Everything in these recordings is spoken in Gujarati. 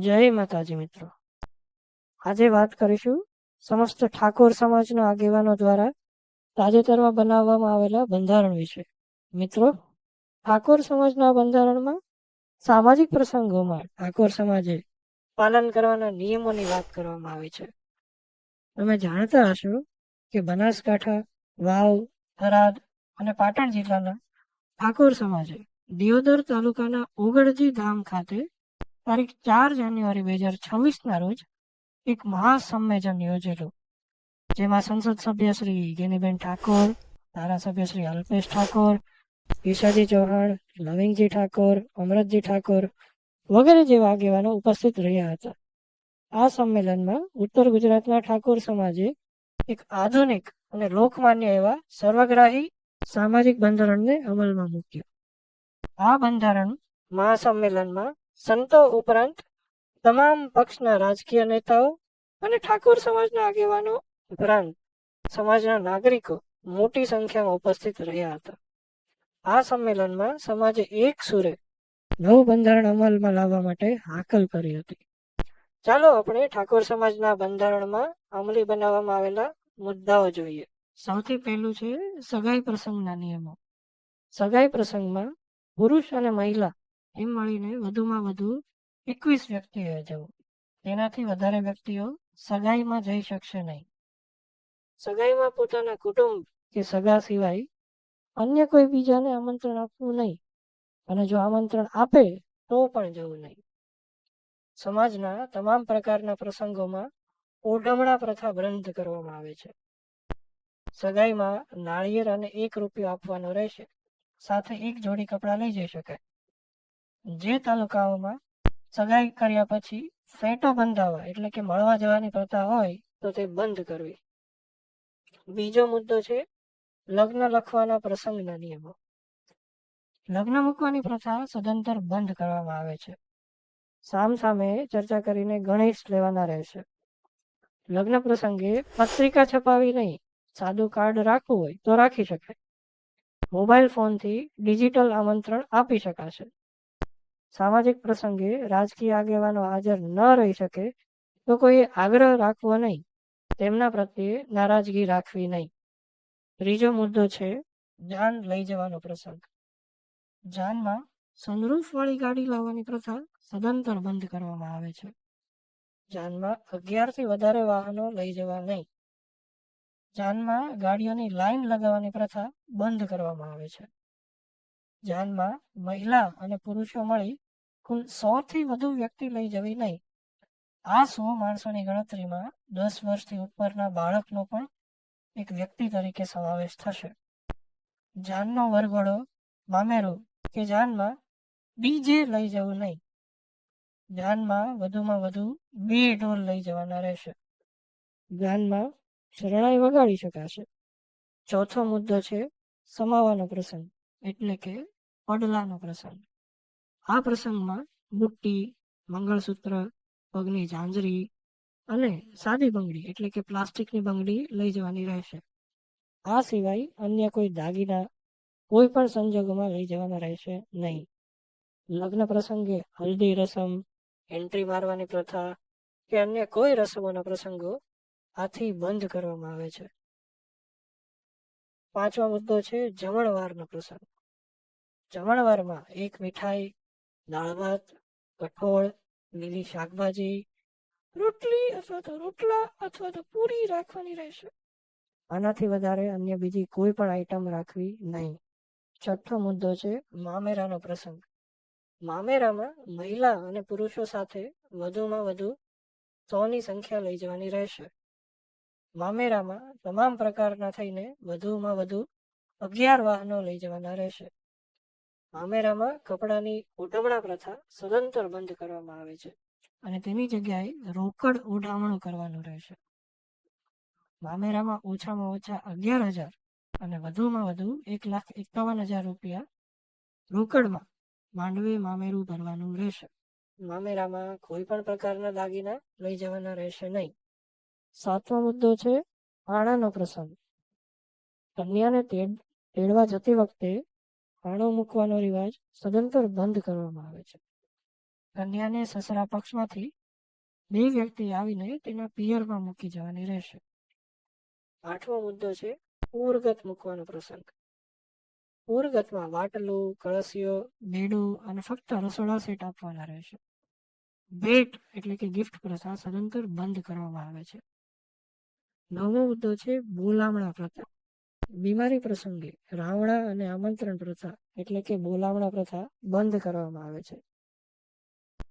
જય માતાજી મિત્રો. આજે વાત કરીશું સમસ્ત ઠાકોર સમાજના આગેવાનો દ્વારા તાજેતરમાં બનાવવામાં આવેલા બંધારણ વિશે. મિત્રો, ઠાકોર સમાજના બંધારણમાં સામાજિક પ્રસંગોમાં ઠાકોર સમાજે પાલન કરવાના નિયમોની વાત કરવામાં આવી છે. તમે જાણતા હશો કે બનાસકાંઠા, વાવ, થરાદ અને પાટણ જિલ્લાના ઠાકોર સમાજે દિયોદર તાલુકાના ઓગળજી ધામ ખાતે તારીખ ચાર જાન્યુઆરી બે હજાર છવ્વીસના રોજ એક મહાસંમેલન યોજેલું, જેમાં સંસદ સભ્ય શ્રી ગેનીબેન ઠાકોર, ધારાસભ્ય શ્રી અલ્પેશ ઠાકોર, ઈશાજી ચૌહાણ, લવિંગજી ઠાકોર, અમરતજી ઠાકોર વગેરે જેવા આગેવાનો ઉપસ્થિત રહ્યા હતા. આ સંમેલનમાં ઉત્તર ગુજરાતના ઠાકોર સમાજે એક આધુનિક અને લોકમાન્ય એવા સર્વગ્રાહી સામાજિક બંધારણને અમલમાં મૂક્યું. આ બંધારણ મહાસંમેલનમાં સંતો ઉપરાંત તમામ પક્ષના રાજકીય નેતાઓ અને ઠાકોર સમાજના આગેવાનો ઉપરાંત સમાજના નાગરિકો મોટી સંખ્યામાં ઉપસ્થિત રહ્યા હતા. આ સંમેલનમાં સમાજે એક સુરે નવું બંધારણ અમલમાં લાવવા માટે હાકલ કરી હતી. ચાલો આપણે ઠાકોર સમાજના બંધારણમાં અમલી બનાવવામાં આવેલા મુદ્દાઓ જોઈએ. સૌથી પહેલું છે સગાઈ પ્રસંગના નિયમો. સગાઈ પ્રસંગમાં પુરુષ અને મહિલા એમ મળીને વધુમાં વધુ એકવીસ વ્યક્તિઓએ જવું તેનાથી વધારે વ્યક્તિઓ સગાઈમાં જઈ શકશે નહીં. સગાઈમાં પોતાના કુટુંબ કે સગા સિવાય અન્ય કોઈ બીજાને આમંત્રણ આપવું નહીં. અને જો આમંત્રણ આપે, તો પણ જવું નહીં. સમાજના તમામ પ્રકારના પ્રસંગોમાં ઓઢમણા પ્રથા બંધ કરવામાં આવે છે. સગાઈમાં નાળિયેર અને એક રૂપિયો આપવાનો રહેશે. સાથે એક જોડી કપડાં લઈ જઈ શકાય. જે તાલુકાઓમાં સગાઈ કર્યા પછી ફેટો બંધાવવા એટલે કે મળવા જવાની પ્રથા હોય તો તે બંધ કરવી. બીજો મુદ્દો છે લગ્ન લખવાના પ્રસંગના નિયમો. લગ્ન મૂકવાની પ્રથા સદંતર બંધ કરવામાં આવે છે. સામ સામે ચર્ચા કરીને ગણેશ લેવાના રહેશે. લગ્ન પ્રસંગે પત્રિકા છપાવી નહીં, સાદું કાર્ડ રાખવું હોય તો રાખી શકાય. મોબાઈલ ફોનથી ડિજિટલ આમંત્રણ આપી શકાશે. સામાજિક પ્રસંગે રાજકીય આગેવાનો હાજર ન રહી શકે, તો કોઈ આગ્રહ રાખવો નહીં. તેમના પ્રત્યે નારાજગી રાખવી નહીં. ત્રીજો મુદ્દો છે જાન લઈ જવાનો પ્રસંગ. જાનમાં સનરૂફ વાળી ગાડી લાવવાની પ્રથા સદંતર બંધ કરવામાં આવે છે. જાનમાં અગિયારથી વધારે વાહનો લઈ જવા નહીં. જાનમાં ગાડીઓની લાઈન લગાવવાની પ્રથા બંધ કરવામાં આવે છે. જાનમાં મહિલા અને પુરુષો મળી કુલ સો થી વધુ વ્યક્તિ લઈ જવી નહીં. આ સો માણસોની ગણતરીમાં દસ વર્ષથી ઉપરના બાળકનો પણ એક વ્યક્તિ તરીકે સમાવેશ થશે. જાનનો વરઘોડો, મામેરો, કે જાનમાં બીજે લઈ જવું નહીં. જાનમાં વધુમાં વધુ બે ઢોલ લઈ જવાના રહેશે. જાનમાં શરણાઈ વગાડી શકાશે. ચોથો મુદ્દો છે સમાવાનો પ્રસંગ. એટલે કે પડલાનો પ્રસંગ. આ પ્રસંગમાં બુટ્ટી મંગળસૂત્ર પગની ઝાંઝરી અને સાદી બંગડી એટલે કે પ્લાસ્ટિકની બંગડી લઈ જવાની રહેશે. આ સિવાય અન્ય કોઈ દાગીના કોઈ પણ સંજોગોમાં લઈ જવાના રહેશે નહીં. લગ્ન પ્રસંગે હલ્દી રસમ, એન્ટ્રી મારવાની પ્રથા કે અન્ય કોઈ રસમોના પ્રસંગો આથી બંધ કરવામાં આવે છે. પાંચમો મુદ્દો છે જમણવારનો પ્રસંગ. જમણવારમાં એક મીઠાઈ, દાળ ભાત, કઠોળ, લીલી શાકભાજી, રોટલી અથવા તો રોટલા અથવા તો પૂરી રાખવાની રહેશે. આનાથી વધારે અન્ય બીજી કોઈ પણ આઈટમ રાખવી નહીં. છઠ્ઠો મુદ્દો છે મામેરાનો પ્રસંગ. મામેરામાં મહિલા અને પુરુષો સાથે વધુમાં વધુ સોની સંખ્યા લઈ જવાની રહેશે. મામેરામાં તમામ પ્રકારના થઈને વધુમાં વધુ અગિયાર વાહનો લઈ જવાના રહેશે. મામેરામાં કપડાની ઉઢમણા પ્રથા સદંતર બંધ કરવામાં આવે છે અને તેની જગ્યાએ રોકડ ઉડામણું કરવાનું રહેશે. મામેરામાં ઓછામાં ઓછા અગિયાર હજાર અને વધુમાં વધુ એક લાખ એકાવન હજાર રૂપિયા રોકડમાં માંડવે મામેરું ભરવાનું રહેશે. મામેરામાં કોઈ પણ પ્રકારના દાગીના લઈ જવાના રહેશે નહીં. સાતમો મુદ્દો છે આણાનો પ્રસંગ. કન્યાને તેડવા જતી વખતે આણો મૂકવાનો રિવાજ સદંતર બંધ કરવામાં આવે છે. કન્યાને સસરા પક્ષમાંથી બે વ્યક્તિ આવીને તેના પિયરમાં મૂકી જવાની રહેશે. આઠમો મુદ્દો છે, પૂરગત મૂકવાનો પ્રસંગ. પૂરગતમાં વાટલું કળસીઓ બેડું અને ફક્ત રસોડા સેટ આપવાના રહેશે. ભેટ એટલે કે ગિફ્ટ પ્રથા સદંતર બંધ કરવામાં આવે છે. નવમો મુદ્દો છે બોલામણા પ્રથા. બીમારી પ્રસંગે રાવણા અને આમંત્રણ પ્રથા એટલે કે બોલામણા પ્રથા બંધ કરવામાં આવે છે.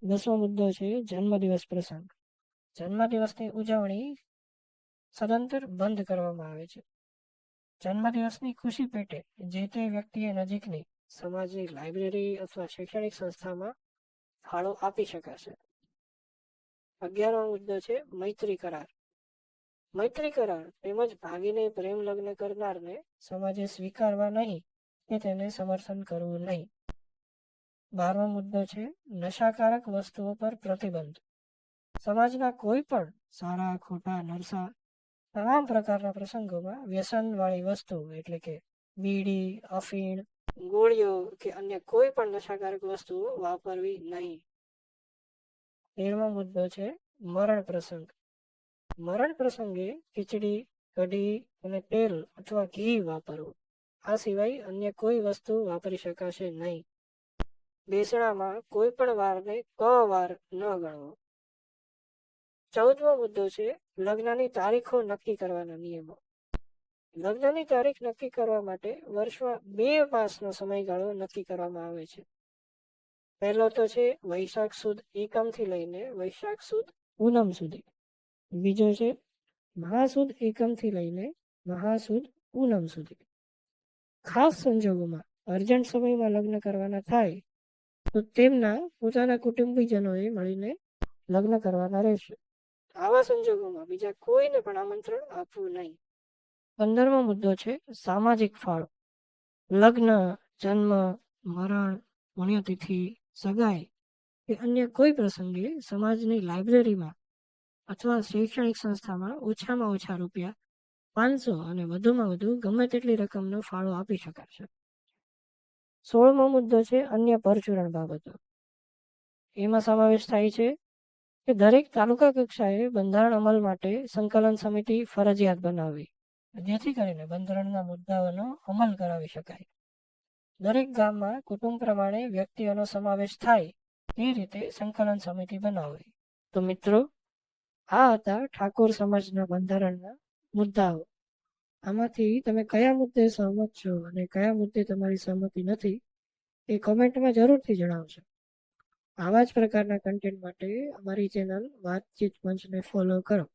દસમો મુદ્દો છે જન્મદિવસ પ્રસંગ. જન્મદિવસની ઉજવણી સદંતર બંધ કરવામાં આવે છે. જન્મદિવસની ખુશી પેટે જે તે વ્યક્તિએ નજીકની સમાજની લાઇબ્રેરી અથવા શૈક્ષણિક સંસ્થામાં ફાળો આપી શકાશે. અગિયારમો મુદ્દો છે મૈત્રી કરાર. મૈત્રી કરાર તેમજ ભાગીને પ્રેમ લગ્ન કરનારને સમાજે સ્વીકારવા નહીં કે તેને સમર્થન કરવું નહીં. બારમો મુદ્દો છે, નશાકારક વસ્તુઓ પર પ્રતિબંધ. સમાજના કોઈ પણ સારા, ખોટા, નરસા, તમામ પ્રકારના પ્રસંગોમાં વ્યસનવાળી વસ્તુ એટલે કે બીડી, અફીણ, ગોળીઓ કે અન્ય કોઈ પણ નશાકારક વસ્તુઓ વાપરવી નહીં. તેરમો મુદ્દો છે, મરણ પ્રસંગ. મરણ પ્રસંગે ખીચડી, કઢી અને તેલ અથવા ઘી વાપરવું. આ સિવાય અન્ય કોઈ વસ્તુ વાપરી શકાશે નહીં. બેસણામાં કોઈ પણ વારને ક વાર ન ગણવો. ચૌદમો મુદ્દો છે લગ્નની તારીખો નક્કી કરવાના નિયમો. લગ્નની તારીખ નક્કી કરવા માટે વર્ષમાં બે માસનો સમયગાળો નક્કી કરવામાં આવે છે. પહેલો તો છે વૈશાખ સુદ એકમથી લઈને વૈશાખ સુદ પૂનમ સુધી. બીજો છે, મહાસુદ એકમથી લઈને મહાસુદ પૂનમ સુધી. ખાસ સંજોગોમાં અર્જન્ટ સમયમાં લગ્ન કરવાના થાય, તો તેમના પોતાના કુટુંબીજનોએ મળીને લગ્ન કરવાના રહેશે. આવા સંજોગોમાં બીજા કોઈને પણ આમંત્રણ આપવું નહીં. પંદરમો મુદ્દો છે, સામાજિક ફાળો. લગ્ન, જન્મ, મરણ, પુણ્યતિથિ, સગાઈ કે અન્ય કોઈ પ્રસંગે સમાજની લાઇબ્રેરીમાં અથવા શૈક્ષણિક સંસ્થામાં ઓછામાં ઓછા રૂપિયા પાંચસો અને વધુમાં વધુ ગમે તેટલી રકમનો ફાળો આપી શકાશે સોળમો મુદ્દો છે અન્ય પરચુરણ બાબતો. એમાં સમાવેશ થાય છે કે દરેક તાલુકા કક્ષાએ બંધારણ અમલ માટે સંકલન સમિતિ ફરજિયાત બનાવવી. જેથી કરીને બંધારણના મુદ્દાઓનો અમલ કરાવી શકાય. દરેક ગામમાં કુટુંબ પ્રમાણે વ્યક્તિઓનો સમાવેશ થાય એ રીતે સંકલન સમિતિ બનાવવી. તો મિત્રો આ હતા ઠાકોર સમાજના બંધારણના મુદ્દાઓ. આમાંથી તમે કયા મુદ્દે સહમત છો અને કયા મુદ્દે તમારી સહમતિ નથી, એ કોમેન્ટમાં જરૂરથી જણાવશો આવા જ પ્રકારના કન્ટેન્ટ માટે અમારી ચેનલ વાતચીત મંચને ફોલો કરો.